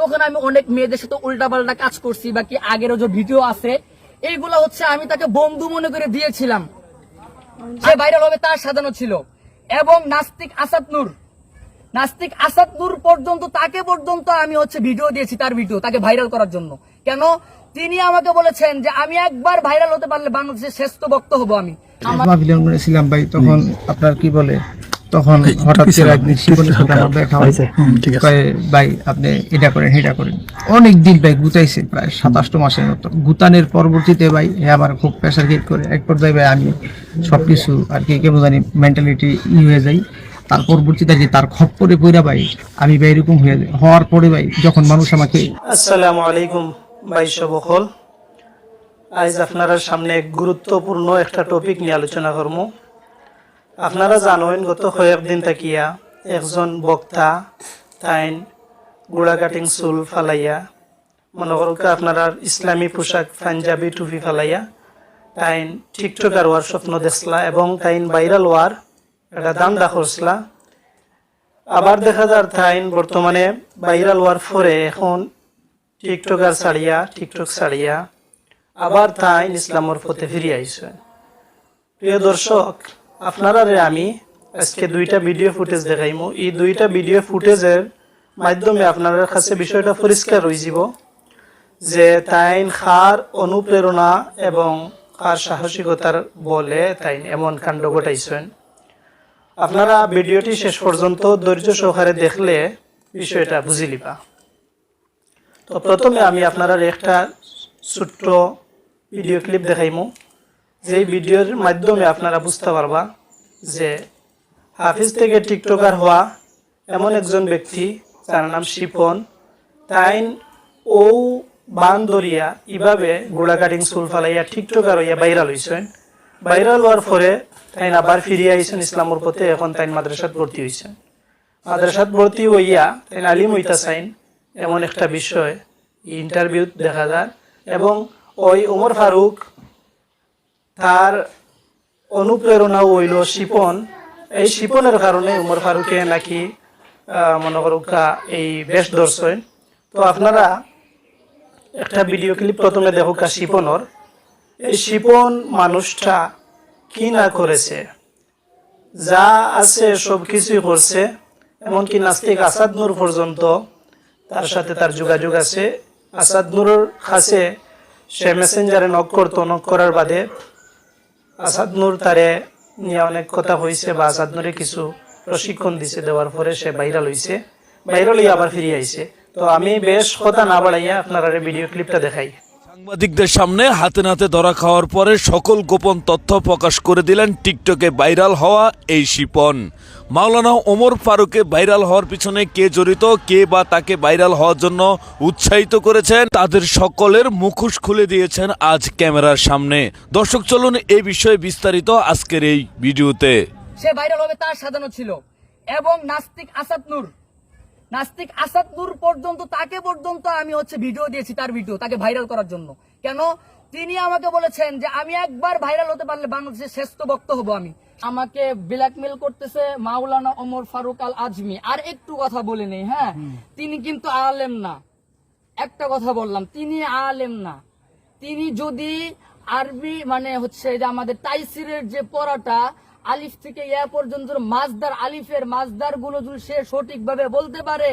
তখন আমি অনেক মেয়েদের সাথে উল্টাপাল্টা কাজ করছি বা কি আগেরও যে ভিডিও আছে এইগুলা হচ্ছে আমি তাকে বন্ধু মনে করে দিয়েছিলাম। সে ভাইরাল হবে তার সাজানো ছিল। এবং নাস্তিক আসাদ নূর নাস্তিক আসাদ নূর পর্যন্ত তাকে পর্যন্ত আমি হচ্ছে ভিডিও দিয়েছি তার ভিডিও তাকে ভাইরাল করার জন্য। কেন? তিনি আমাকে বলেছেন যে আমি একবার ভাইরাল হতে পারলে বাংলাদেশের শ্রেষ্ঠ বক্ত হব আমি। ভাই তখন আপনার কি বলে? তখন হঠাৎ করে একদিন শিবনের সাথে আমার দেখা হয়। ভাই আপনি এটা করেন এটা করেন। অনেক দিন ভাই গুতাইছে প্রায় সাতাশটো মাসের মতো। গুতানের পরবর্তীতে ভাই এ আমার খুব প্রেশার গেট করে। এক পর্যায়ে ভাই আমি সবকিছু আর কি কেমন জানি মেন্টালিটি ই হয়ে যাই। তার পরবর্তীতে কি তার খপ্পরে পইরা ভাই আমি ভাই এরকম হয়ে যাই। হওয়ার পরে ভাই যখন মানুষ আমাকে আসসালামু আলাইকুম ভাই বকল আজ আপনারা সামনে এক গুরুত্বপূর্ণ একটা টপিক নিয়ে আলোচনা করব। আপনারা জানেন গত কয়েকদিন তাকিয়া একজন বক্তা তাইন গুড়া কাটিং চুল ফালাইয়া, মনে করুক আপনারা ইসলামী পোশাক পাঞ্জাবি টুপি ফালাইয়া, তাইন টিকটকার হওয়ার স্বপ্ন দেখলা এবং তাইন ভাইরাল হওয়ার একটা দান্দা করছিলা আবার দেখা যার তাইন বর্তমানে ভাইরাল হওয়ার পরে এখন টিকটকার ছাড়িয়া, টিকটক ছাড়িয়া আবার তাই ইসলামর পথে ফিরে আইছে। প্রিয় দর্শক আপনারা রে আমি আজকে দুইটা ভিডিও ফুটেজ দেখাইমু। এই দুইটা ভিডিও ফুটেজের মাধ্যমে আপনার কাছে বিষয়টা পরিষ্কার হয়ে যাব যে তাইন খার অনুপ্রেরণা এবং খার সাহসিকতার বলে তাইন এমন কাণ্ড ঘটাইছেন। আপনারা ভিডিওটি শেষ পর্যন্ত ধৈর্য সহকারে দেখলে বিষয়টা বুঝিলিবা তো প্রথমে আমি আপনারা একটা ছোট্ট ভিডিও ক্লিপ দেখাইমু। যে ভিডিওর মাধ্যমে আপনারা বুঝতে পারবা যে হাফিজ থেকে টিকটকার হওয়া এমন একজন ব্যক্তি, যার নাম শিপন, তাইন ও বান দরিয়া ইভাবে গোড়া কাটিং চুল ফালাইয়া টিকটকার হইয়া ভাইরাল হয়েছেন ভাইরাল হওয়ার পরে তাইন আবার ফিরিয়ে আইছেন ইসলামর পথে, এখন তাইন মাদ্রাসাত ভর্তি হয়েছেন মাদ্রাসাত ভর্তি হইয়া তাইন আলিম হইতা চাইন এমন একটা বিষয় ইন্টারভিউ দেখা যায় এবং ওই ওমর ফারুক তার অনুপ্রেরণা হইল শিপন। এই শিপনের কারণে উমর ফারুকে নাকি মনে করুকা এই বেশ দর্শন তো আপনারা একটা ভিডিও ক্লিপ প্রথমে দেখুকা শিপনর। এই শিপন মানুষটা কি না করেছে? যা আছে সব কিছুই করছে, এমনকি নাস্তিক আসাদ নূর পর্যন্ত তার সাথে তার যোগাযোগ আছে। আসাদ নূরের কাছে সে মেসেঞ্জারে নক করতো নক করার বাদে আসাদ নূর তারে নিয়ে অনেক কথা হয়েছে বা আসাদ নূরে কিছু প্রশিক্ষণ দিছে দেওয়ার পরে সে ভাইরাল হয়েছে ভাইরাল হয়ে আবার ফিরিয়ে আইছে। তো আমি বেশ কথা না বাড়াইয়া আপনারা ভিডিও ক্লিপটা দেখাই। সাংবাদিকদের সামনে হাতে নাতে ধরা খাওয়ার পরে সকল গোপন তথ্য প্রকাশ করে দিলেন টিকটকে ভাইরাল হওয়া এই শিপন। মাওলানা ওমর ফারুকে ভাইরাল হওয়ার পিছনে কে জড়িত, কে বা তাকে ভাইরাল হওয়ার জন্য উৎসাহিত করেছেন, তাদের সকলের মুখোশ খুলে দিয়েছেন আজ ক্যামেরার সামনে। দর্শক, চলুন এই বিষয়ে বিস্তারিত আজকের এই ভিডিওতে। সে ভাইরাল হবে তার সাজানো ছিল। এবং নাস্তিক আসাদ নূর নাস্তিক আসাদ নূর পর্যন্ত তাকে পর্যন্ত আমি হচ্ছে ভিডিও দিয়েছি তার ভিডিও তাকে ভাইরাল করার জন্য। কেন? তিনি আমাকে বলেছেন যে আমি একবার ভাইরাল হতে পারলে বাংলাদেশের শ্রেষ্ঠ বক্ত হব আমি। আমাকে ব্ল্যাকমেল করতেছে মাওলানা ওমর ফারুক আল আজমি আর একটু কথা বলে নেই হ্যাঁ? তিনি কিন্তু আলেম না। একটা কথা বললাম তিনি আলেম না। তিনি যদি আরবি মানে হচ্ছে যে আমাদের তাইসিরের যে পড়াটা আলিফ থেকে ইয়া পর্যন্ত মাজদার আলিফের মাজদারগুলো যদি সে সঠিকভাবে বলতে পারে,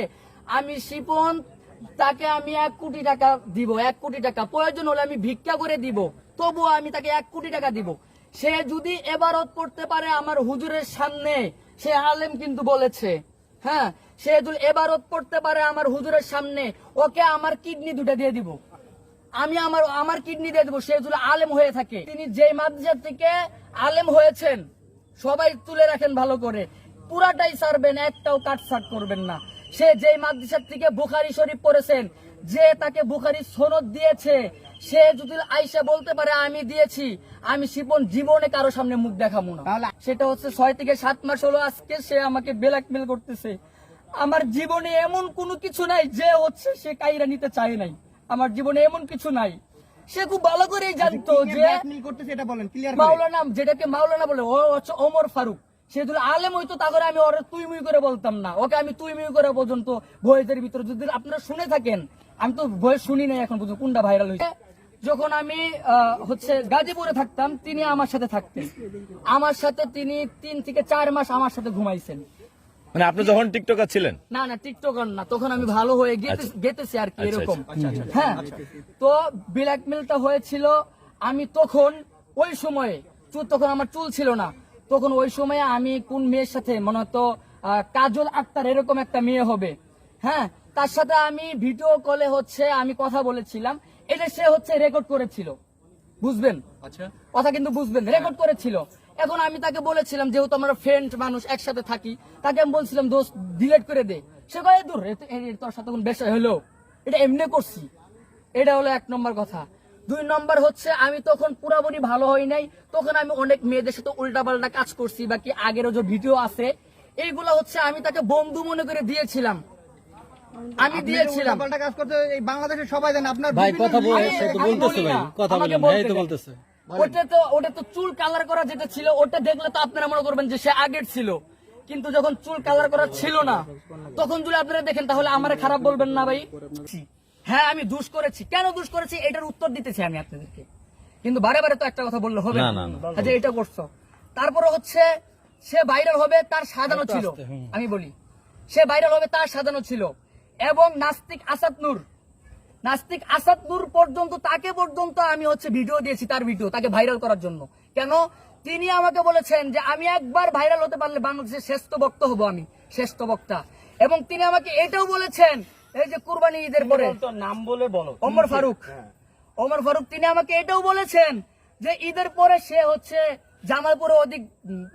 আমি শিপন, তাকে আমি এক কোটি টাকা দিব, এক কোটি টাকা। প্রয়োজন হলে আমি ভিক্ষা করে দিব, তবুও আমি তাকে এক কোটি টাকা দিব। সে যদি এবারত করতে পারে আমার হুজুরের সামনে, সে আলেম কিন্তু বলেছে হ্যাঁ? সে যদি এবারত পড়তে পারে আমার হুজুরের সামনে, ওকে আমার কিডনি দুটো দিয়ে দিব। আমি আমার আমার কিডনি দিয়ে দেবো, সে যদি আলেম হয়ে থাকে। তিনি যে মাদ্রাসা থেকে আলেম হয়েছেন সবাই তুলে রাখেন ভালো করে। পুরাটাই সারবেন একটাও কাটছাট করবেন না। সে যেই মাদ্রাসার থেকে বুখারি শরীফ পড়েছেন যে তাকে বুখারি সনদ দিয়েছে সে যদি আইসা বলতে পারে আমি দিয়েছি আমি শিপন জীবনে কারও সামনে মুখ দেখাবো না। সেটা হচ্ছে ছয় থেকে সাত মাস হলো আজকে সে আমাকে ব্ল্যাকমেল করতেছে। আমার জীবনে এমন কোনো কিছু নাই যে হচ্ছে সে কাইরা নিতে চায় নাই। আমার জীবনে এমন কিছু নাই। সে খুব ভালো করেই জানতো যে এটা বলেন ক্লিয়ার মাওলানা যেটাকে মাওলানা বলে ও হচ্ছে ওমর ফারুক। সে যদি আলেম হইতো তাহলে আমি ওরে তুই মুই করে বলতাম না। ওকে আমি তুই মুই করে পর্যন্ত ভয়েসের ভিতরে যদি আপনারা শুনে থাকেন আমি তো ভয়েস শুনি নাই এখন পর্যন্ত কোনটা ভাইরাল হয়েছে যখন আমি আহ, হচ্ছে গাজীপুরে থাকতাম তিনি আমার সাথে থাকতেন। আমার সাথে তিনি তিন থেকে চার মাস আমার সাথে ঘুমাইছেন। মানে আপনি যখন টিকটকার ছিলেন? না না টিকটকার না তখন আমি ভালো হয়ে গেতেছি আর কি আচ্ছা, এরকম। হ্যাঁ তো ব্ল্যাকমেলটা হয়েছিল আমি তখন ওই সময়ে চুল তখন আমার চুল ছিল না তখন ওই সময়ে আমি কোন মেয়ের সাথে মনে হতো আহ, কাজল আক্তার এরকম একটা মেয়ে হবে। হ্যাঁ তার সাথে আমি ভিডিও কলে হচ্ছে আমি কথা বলেছিলাম এটা সে হচ্ছে রেকর্ড করেছিল। বুঝবেন? আচ্ছা। কথা কিন্তু বুঝবেন রেকর্ড করেছিল। এখন আমি তাকে বলেছিলাম যেহেতু আমরা ফ্রেন্ড মানুষ একসাথে থাকি তাকে আমি বলছিলাম দোস্ত ডিলেট করে দে। সে কয়ে দূর তোর সাথে কোন বিষয় হলো? এটা এমনি করছি। এটা হলো এক নম্বর কথা। দুই নম্বর হচ্ছে আমি তখন পুরাপুরি ভালো হই নাই তখন আমি অনেক মেয়েদের সাথে উল্টা পাল্টা কাজ করছি বাকি আগেরও যে ভিডিও আছে এইগুলো হচ্ছে আমি তাকে বন্ধু মনে করে দিয়েছিলাম। আমি দিয়েছিলাম। পাল্টা কাজ করতে এই বাংলাদেশের সবাই জানে আপনার ভাই কথা বলতেছে ভাই কথা বলেন তো বলতেছে। ওটা তো ওটা তো চুল কালার করা যেটা ছিল ওটা দেখলে তো আপনারা মনে করবেন যে সে আগের ছিল। কিন্তু যখন চুল কালার করা ছিল না তখন যদি আপনারা দেখেন তাহলে আমার খারাপ বলবেন না ভাই। হ্যাঁ আমি দুষ করেছি। কেন দুষ করেছি? এটার উত্তর দিতেছি আমি আপনাদেরকে। কিন্তু বারে বারে তো একটা কথা বললে হবে। আচ্ছা এটা করছ। তারপরে হচ্ছে সে ভাইরাল হবে তার সাজানো ছিল। আমি বলি সে ভাইরাল হবে তার সাজানো ছিল। এবং নাস্তিক আসাদ নূর নাস্তিক আসাদ নূর পর্যন্ত তাকে পর্যন্ত আমি হচ্ছে ভিডিও দিয়েছি তার ভিডিও তাকে ভাইরাল করার জন্য। কেন? তিনি আমাকে বলেছেন যে আমি একবার ভাইরাল হতে পারলে বাংলাদেশের শ্রেষ্ঠ বক্তা হব আমি শ্রেষ্ঠ বক্তা। এবং তিনি আমাকে এটাও বলেছেন এই যে কুরবানি ঈদের পরে। নাম বলে বলো। ওমর ফারুক। ওমর ফারুক তিনি আমাকে এটাও বলেছেন যে ঈদের পরে সে হচ্ছে জামালপুরে অধিক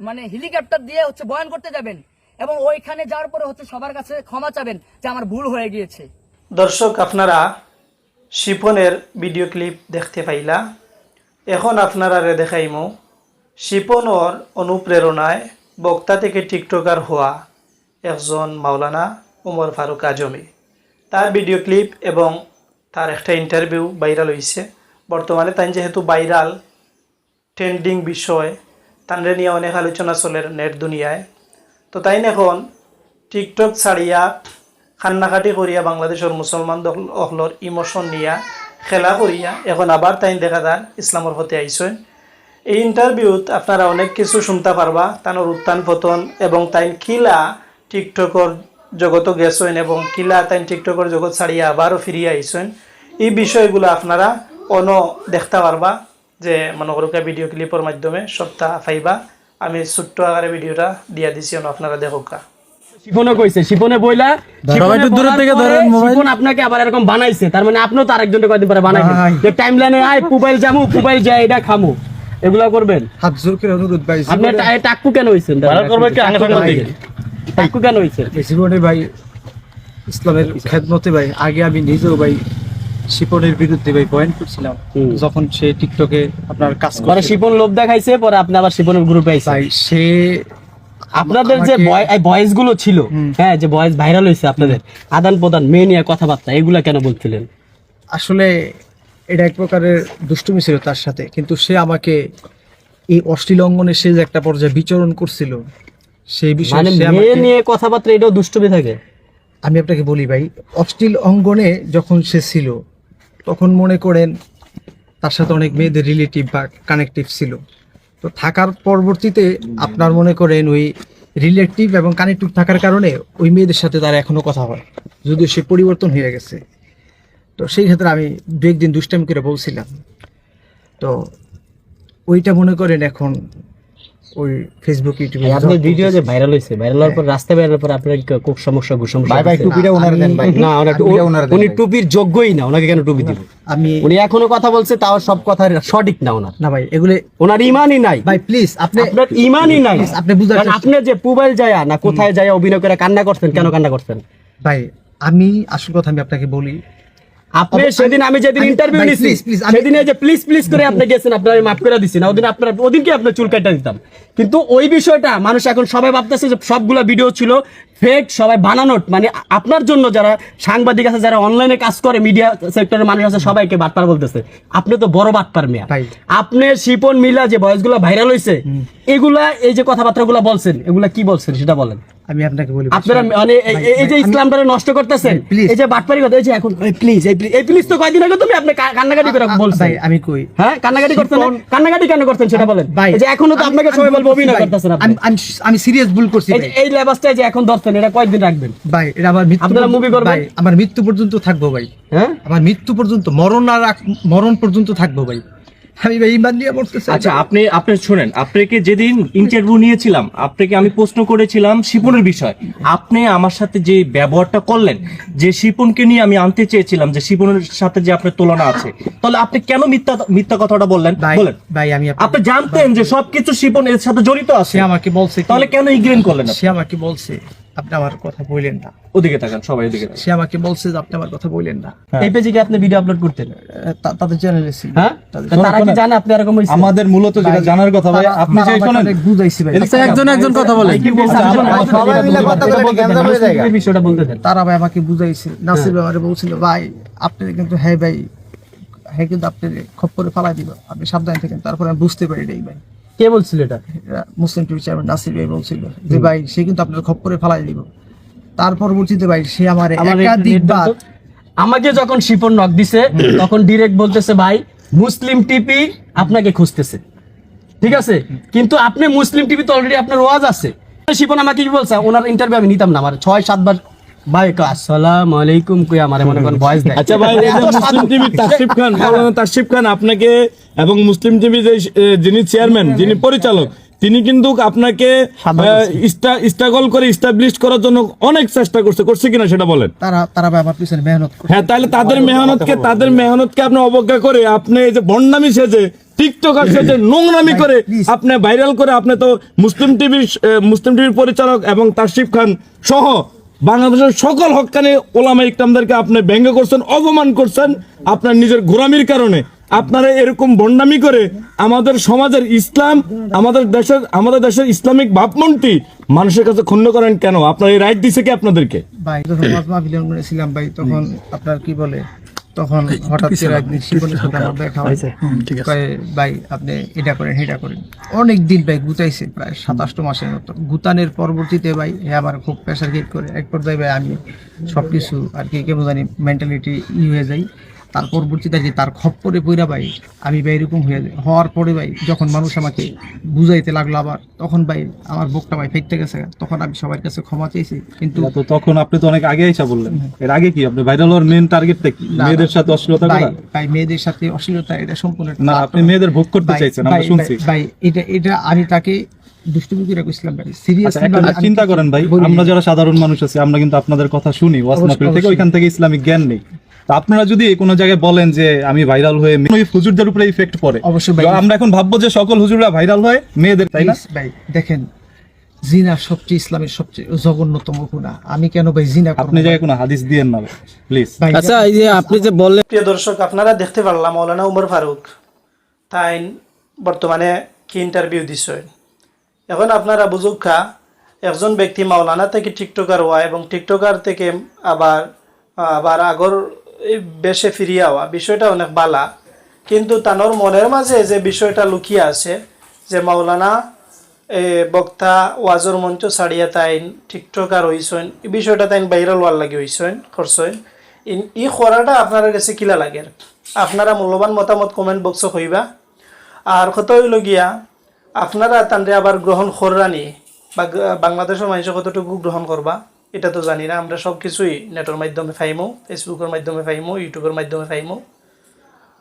মানে হেলিকপ্টার দিয়ে হচ্ছে বয়ান করতে যাবেন এবং ওইখানে যাওয়ার পরে হচ্ছে সবার কাছে ক্ষমা চাবেন যে আমার ভুল হয়ে গিয়েছে। দর্শক আপনারা শিপনের ভিডিও ক্লিপ দেখতে পাইলা। এখন আপনারা দেখাইমু, শিপনর অনুপ্রেরণায় বক্তা থেকে টিকটকার হওয়া একজন মাওলানা উমর ফারুক আজমি। তার ভিডিও ক্লিপ এবং তার একটা ইন্টারভিউ ভাইরাল হয়েছে বর্তমানে তাই যেহেতু ভাইরাল ট্রেন্ডিং বিষয় তানরে নিয়ে অনেক আলোচনা চলে নেট দুনিয়ায়। তো তাই এখন টিকটক ছাড়িয়া খান্নাখাটি করিয়া বাংলাদেশের মুসলমান অহলর ইমোশন নিয়া খেলা করিয়া এখন আবার তাই দেখা যার ইসলামর হতে আইসেন। এই ইন্টারভিউত আপনারা অনেক কিছু শুনতে পারবা, তানোর উত্থান পতন এবং তাই কিলা টিকটকর জগত গেছেন এবং কিলা তাই টিকটকর জগৎ ছাড়িয়া আবারও ফিরিয়া আইসেন। এই বিষয়গুলো আপনারা অন দেখতে পারবা যে মনে করুকা ভিডিও ক্লিপের মাধ্যমে সপ্তাহ পাইবা আমি ছোট্ট আকারে ভিডিওটা দিয়া দিছি, অন আপনারা দেখোকা কইছে শিপনে বইলা একটু দূরে থেকে ধরেন মোবাইল। শিপন আপনাকে আবার এরকম বানাইছে তার মানে আপনিও তো আরেকজনকে কয়দিন পরে বানাইবেন ভাই। যে টাইম আয় মোবাইল জামু মোবাইল যায় এটা খামু। এগুলা করবেন। হাত জোর করে অনুরোধ ভাই আপনি টা- এই কেন হইছেন? ভাড়া করবে কি আগে টাক্কু কেন হইছেন? জীবনে ভাই ইসলামের খেদমতে ভাই আগে আমি নিজেও ভাই শিপনের বিরুদ্ধে ভাই পয়েন্ট করছিলাম। যখন সে টিকটকে আপনার কাজ করে শিপন লোভ দেখাইছে পরে আপনি আবার শিপনের গ্রুপে আইছেন। ভাই সে আপনাদের যে ভয়েসগুলো ছিল হ্যাঁ যে ভয়েস ভাইরাল হয়েছে আপনাদের আদান প্রদান মেয়ে নিয়ে কথাবার্তা এগুলা কেন বলছিলেন? আসলে এটা এক প্রকারের দুষ্টুমি ছিল তার সাথে কিন্তু সে আমাকে এই অশ্লীল অঙ্গনে সে যে একটা পর্যায়ে বিচরণ করছিল সেই বিষয়ে মানে মেয়ে নিয়ে কথাবার্তা এটাও দুষ্টুমি থাকে? আমি আপনাকে বলি ভাই অশ্লীল অঙ্গনে যখন সে ছিল তখন মনে করেন তার সাথে অনেক মেয়েদের রিলেটিভ বা কানেকটিভ ছিল। তো থাকার পরবর্তীতে আপনার মনে করেন ওই রিলেটিভ এবং কানেক্টিভ থাকার কারণে ওই মেয়েদের সাথে তার এখনও কথা হয়, যদিও সে পরিবর্তন হয়ে গেছে। তো সেই ক্ষেত্রে আমি দু একদিন দুষ্টামি করে বলছিলাম। তো ওইটা মনে করেন এখন ওই ফেসবুক ইউটিউবে আপনার ভিডিও যে ভাইরাল হয়েছে ভাইরাল হওয়ার পর রাস্তায় বেরোনোর পর আপনার খুব সমস্যা খুব সমস্যা ভাই ভাই টুপিটা ওনারে দেন ভাই। না ওনার টুপিটা ওনারে দেন উনি টুপির যোগ্যই না ওনাকে কেন টুপি দিব? আমি উনি এখনও কথা বলছে তাও সব কথা সঠিক না ওনার। না ভাই এগুলো ওনার ইমানই নাই। ভাই প্লিজ আপনি আপনার ইমানই নাই। আপনি বুঝার আপনি যে পুবাইল যায় না কোথায় যায় অভিনয় করে কান্না করছেন কেন কান্না করছেন? ভাই আমি আসল কথা আমি আপনাকে বলি আপনি সেদিন আমি যেদিন ইন্টারভিউ নিছি please, please, আমি- সেদিন যে প্লিজ প্লিজ করে আপনি গেছেন আপনার মাফ করে দিছি। না ওদিন আপনার ওদিনকে আপনার চুল কাটা দিতাম? কিন্তু ওই বিষয়টা মানুষ এখন সবাই ভাবতেছে যে সবগুলা ভিডিও ছিল ফেক সবাই বানানোট মানে আপনার জন্য যারা সাংবাদিক আছে যারা অনলাইনে কাজ করে মিডিয়া সেক্টরের মানুষ আছে সবাইকে বাটপার বলতেছে। আপনি তো বড় বাটপার মেয়া। আপনি শিপন মিলা যে ভয়েসগুলো ভাইরাল হয়েছে এগুলা এই যে কথাবার্তাগুলো বলছেন এগুলা কি বলছেন সেটা বলেন। আমি আপনাকে বলি আপনারা মানে এই- যে ইসলামটা নষ্ট করতেছেন এই যে বাটপারি কথা এই যে এখন প্লিজ এই প্লিজ তো কয়দিন আগে তুমি আপনি কান্নাকাটি করে বলছেন। ভাই আমি কই? হ্যাঁ কান্নাকাটি করতেন? কান্নাকাটি কেন করতেন সেটা বলেন। এই যে এখনও তো আপনাকে সবাই বলব বলছি অভিনয় করতেছেন আপনি। আমি- সিরিয়াস ভুল করছি এই এই লেবাসটা যে এখন ধরতেন এটা কয়দিন রাখবেন? ভাই এটা আমার মৃত্যু আপনারা মুভি করবেন? ভাই আমার মৃত্যু পর্যন্ত থাকব ভাই। হ্যাঁ? আমার মৃত্যু পর্যন্ত মরণ আর মরণ পর্যন্ত থাকব ভাই। আমি ভাই ইমান চাই। আচ্ছা আপনি আপনি শুনেন আপনাকে যেদিন ইন্টারভিউ নিয়েছিলাম আপনাকে আমি প্রশ্ন করেছিলাম শিপনের বিষয়। আপনি আমার সাথে যে ব্যবহারটা করলেন যে শিপনকে নিয়ে আমি আনতে চেয়েছিলাম যে শিপনের সাথে যে আপনার তুলনা আছে তাহলে আপনি কেন মিথ্যা মিথ্যা কথাটা বললেন? ভাই বলেন। ভাই আমি আপনি জানতেন যে সবকিছু শিপন এর সাথে জড়িত আছে। আমাকে বলছে তাহলে কেন ইগ্রেন করলেন সে আমাকে বলছে আপনি আমার কথা বললেন না। ওদিকে তাকান সবাই ওদিকে সে আমাকে বলছে যে আপনি আমার কথা বললেন না। এই পেজে কি আপনি ভিডিও আপলোড করতেন? তাদের চ্যানেলে ছিল। হ্যাঁ? তারা কি জানে আপনি এরকম হইছে? আমাদের মূলত যেটা জানার কথা ভাই আপনি যে বুঝাইছে ভাই। আচ্ছা, একজন একজন কথা বলেন। কি বলছে? আচ্ছা, আচ্ছা, সবাই মিলে কথা বলে মানুষ এই বিষয়টা বলতে দেন তারা ভাই আমাকে বুঝাইছে। নাসির ভাই আমারে বলছিল ভাই আপনি কিন্তু হ্যাঁ ভাই হ্যাঁ কিন্তু আপনি খপ করে ফালাই দিল আপনি সাবধানে থাকেন তারপরে আমি বুঝতে পারি নাই ভাই। কে বলছিল এটা? মুসলিম টিভি চেয়ারম্যান নাসির ভাই বলছিল যে ভাই সে কিন্তু আপনার খপ্পরে ফালাই দিব। তার পরবর্তীতে ভাই সে আমার আমার একাধিকবার আমাকে যখন শিপন নক দিছে তখন ডিরেক্ট বলতেছে ভাই মুসলিম টিপি আপনাকে খুঁজতেছে। ঠিক আছে? কিন্তু আপনি মুসলিম টিভি তো অলরেডি আপনার ওয়াজ আছে। শিপন আমাকে কি বলছে? ওনার ইন্টারভিউ আমি নিতাম না আমার ছয় সাতবার ভাই আসসালাম আলাইকুম কই আমার মনে করেন ভয়েস দেয়। আচ্ছা ভাই যে এত মুসলিম টিভি তাসিফ খান মাওলানা তাসিফ খান আপনাকে এবং মুসলিম টিভি যে যিনি চেয়ারম্যান যিনি পরিচালক তিনি কিন্তু আপনাকে স্ট্রাগল করে করার জন্য অনেক চেষ্টা করছে করছে কিনা সেটা বলেন। তারা তারা আমার পিছনে মেহনত করে হ্যাঁ তাহলে তাদের মেহনতকে তাদের মেহনতকে আপনি অবজ্ঞা করে আপনি এই যে বন্ডামি সেজে টিকটকার সেজে নোংরামি করে আপনি ভাইরাল করে আপনি তো মুসলিম টিভির মুসলিম টিভির পরিচালক এবং তাসিফ খান সহ বাংলাদেশের সকল হকানি ওলামা ইকরামদেরকে আপনি ব্যঙ্গ করছেন, অপমান করছেন আপনার নিজের ঘোরামির কারণে। আপনারা এরকম বন্ডামি করে আমাদের সমাজের ইসলাম, আমাদের দেশের আমাদের দেশের ইসলামিক ভাবমূর্তি মানুষের কাছে ক্ষুণ্ণ করেন কেন? আপনার এই রাইট দিছে কি আপনাদেরকে? ভাই, যখন ছিলাম ভাই, তখন আপনার কি বলে? তখন হঠাৎ করে একদিন শিবনের সাথে আমার দেখা হয়েছে। ভাই আপনি এটা করেন এটা করেন। অনেক দিন ভাই গুতাইছে প্রায় সাতাশটো মাসের মতো। গুতানের পরবর্তীতে ভাই হ্যাঁ আমার খুব প্রেশার গেট করে। এক পর্যায়ে ভাই আমি সব কিছু আর কি কেমন জানি মেন্টালিটি ই হয়ে যাই। তার পরবর্তীতে কি তার খপ্পরে পইরা ভাই আমি ভাই এরকম হয়ে হওয়ার পরে ভাই যখন মানুষ আমাকে বুঝাইতে লাগল আবার তখন ভাই আমার বুকটা ভাই ফেটতে গেছে। তখন আমি সবার কাছে ক্ষমা চেয়েছি। কিন্তু তো তখন আপনি তো অনেক আগে এসে বললেন। এর আগে কি? আপনি ভাইরাল হওয়ার মেন টার্গেটটা কি? মেয়েদের সাথে অশ্লীলতা করা? ভাই মেয়েদের সাথে অশ্লীলতা এটা সম্পূর্ণ না আপনি মেয়েদের ভোগ করতে চাইছেন আমরা শুনছি। ভাই, এটা এটা আমি তাকে দুষ্টুমি করে কইছিলাম ভাই। সিরিয়াস আচ্ছা চিন্তা করেন ভাই আমরা যারা সাধারণ মানুষ আছি আমরা কিন্তু আপনাদের কথা শুনি। মাহফিল থেকে। ওইখান থেকে ইসলামিক জ্ঞান নেই। তো আপনারা যদি কোনো জায়গায় বলেন যে আমি ভাইরাল হয়ে ওই হুজুরদের উপরে ইফেক্ট পড়ে। অবশ্যই ভাই। আমরা এখন ভাববো যে সকল হুজুররা ভাইরাল হয় মেয়েদের তাই না? ভাই দেখেন জিনা সবচেয়ে ইসলামের সবচেয়ে জঘন্যতম গুনাহ। আমি কেন ভাই জিনা করব আপনি জায়গায় কোনো হাদিস দিয়েন না প্লিজ আচ্ছা এই যে আপনি যে বললেন প্রিয় দর্শক আপনারা দেখতে পারলাম মৌলানা উমর ফারুক তাই বর্তমানে কি ইন্টারভিউ দিছেন এখন আপনারা বুঝুকা একজন ব্যক্তি মাওলানা থেকে টিকটকার হওয়া এবং টিকটকার থেকে আবার আবার আগর বেশে ফিরিয়ে হওয়া বিষয়টা অনেক বালা। কিন্তু তানোর মনের মাঝে যে বিষয়টা লুকিয়ে আছে, যে মাওলানা বক্তা, ওয়াজর মঞ্চ ছাড়িয়া তাইন, টিকটকার হইছেন, এই বিষয়টা তাইন বাইরাল ওয়ার লাগে হইছেন, করছেন। ই খরাটা আপনার কাছে কিলা লাগে? আপনারা মূল্যবান মতামত কমেন্ট বক্স হইবা আর কত হইল গিয়া, আপনারা তানরে আবার গ্রহণ কররানি বা বাংলাদেশের মানুষ কতটুকু গ্রহণ করবা? এটা তো জানি না, আমরা সব কিছুই নেটের মাধ্যমে ফাইমো ফেসবুকের মাধ্যমে ফাইমো ইউটিউবের মাধ্যমে ফাইমো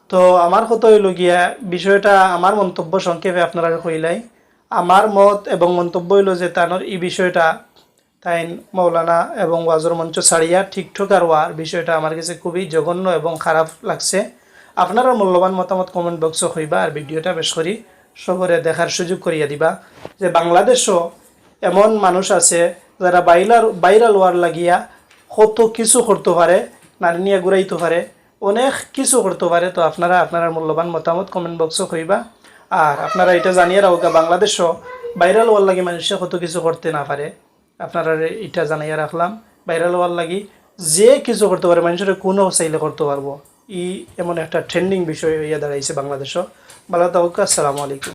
তো আমার কত হইল গিয়া, বিষয়টা আমার মন্তব্য সংক্ষেপে আপনারা কইলাই। আমার মত এবং মন্তব্য হইল যে তানোর এই বিষয়টা তাই মৌলানা এবং ওয়াজর মঞ্চ ছাড়িয়া ঠিকঠাক আর ওয়ার বিষয়টা আমার কাছে খুবই জঘন্য এবং খারাপ লাগছে। আপনারা মূল্যবান মতামত কমেন্ট বক্স হইবা আর ভিডিওটা বেশ করি, সবরে দেখার সুযোগ করিয়া দিবা। যে বাংলাদেশও এমন মানুষ আছে যারা বাইলার, বাইরাল ওয়ার লাগিয়া কত কিছু করতে পারে নারী নিয়ে ঘুরাইতে পারে, অনেক কিছু করতে পারে, তো আপনারা আপনার মূল্যবান মতামত কমেন্ট বক্সও কইবা। আর আপনারা এটা জানিয়ে রাখা বাংলাদেশও ভাইরাল হওয়ার লাগি মানুষে কত কিছু করতে না পারে। আপনারা এটা জানাইয়া রাখলাম। ভাইরাল হওয়ার লাগি যে কিছু করতে পারে, মানুষের কোনো চাইলে করতে পারব। ই এমন একটা ট্রেন্ডিং বিষয় হইয়া দাঁড়াইছে বাংলাদেশও। ভালো থাকুক আসসালামু আলাইকুম।